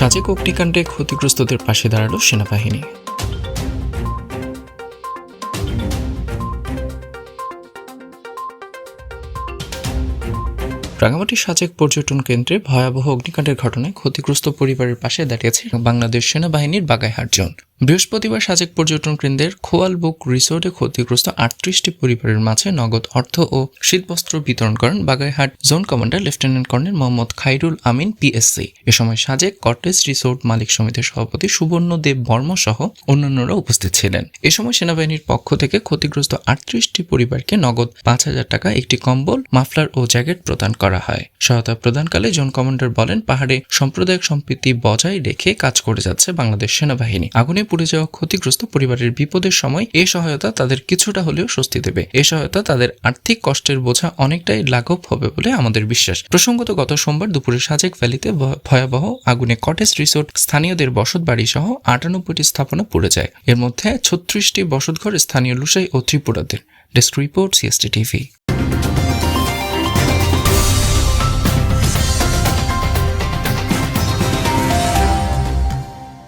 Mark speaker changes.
Speaker 1: সাজেক অগ্নিকাণ্ডে ক্ষতিগ্রস্তদের পাশে দাঁড়াল সেনাবাহিনী। রাঙামাটি সাজেক পর্যটন কেন্দ্রে ভয়াবহ অগ্নিকাণ্ডের ঘটনায় ক্ষতিগ্রস্ত পরিবারের পাশে দাঁড়িয়েছে বাংলাদেশ সেনাবাহিনীর বাগাইহাট জোন। বৃহস্পতিবার সাজেক পর্যটন কেন্দ্রের খোয়াল বুক রিসোর্টে ক্ষতিগ্রস্ত আটত্রিশটি পরিবারের মাঝে নগদ অর্থ ও শীতবস্ত্র বিতরণ করেন Baghaihat zone commander lieutenant colonel Mohammad Khairul Amin, PSC. এ সময় সাজেক কটেজ রিসোর্ট মালিক সমিতির সভাপতি সুবর্ণ দেব বর্ম সহ অন্যান্যরা উপস্থিত ছিলেন। এ সময় সেনাবাহিনীর পক্ষ থেকে ক্ষতিগ্রস্ত আটত্রিশটি পরিবারকে নগদ পাঁচ হাজার টাকা, একটি কম্বল, মাফলার ও জ্যাকেট প্রদান করা হয়। সহায়তা প্রদানকালে জোন কমান্ডার বলেন, পাহাড়ে সাম্প্রদায়িক সম্প্রীতি বজায় রেখে কাজ করে যাচ্ছে বাংলাদেশ সেনাবাহিনী। আগুনে পুড়ে যাওয়া ক্ষতিগ্রস্ত পরিবারের বিপদের সময় এ সহায়তা তাদের কিছুটা হলেও স্বস্তি দেবে। এ সহায়তা তাদের আর্থিক কষ্টের বোঝা অনেকটাই লাঘব হবে বলে আমাদের বিশ্বাস। প্রসঙ্গত গত সোমবার দুপুরে সাজেক ভ্যালিতে ভয়াবহ আগুনে কটেজ রিসোর্ট স্থানীয়দের বসত বাড়ি সহ আটানব্বইটি স্থাপনা পুড়ে যায়। এর মধ্যে ছত্রিশটি বসতঘর স্থানীয় লুসাই ও ত্রিপুরাদের। Desk report CST TV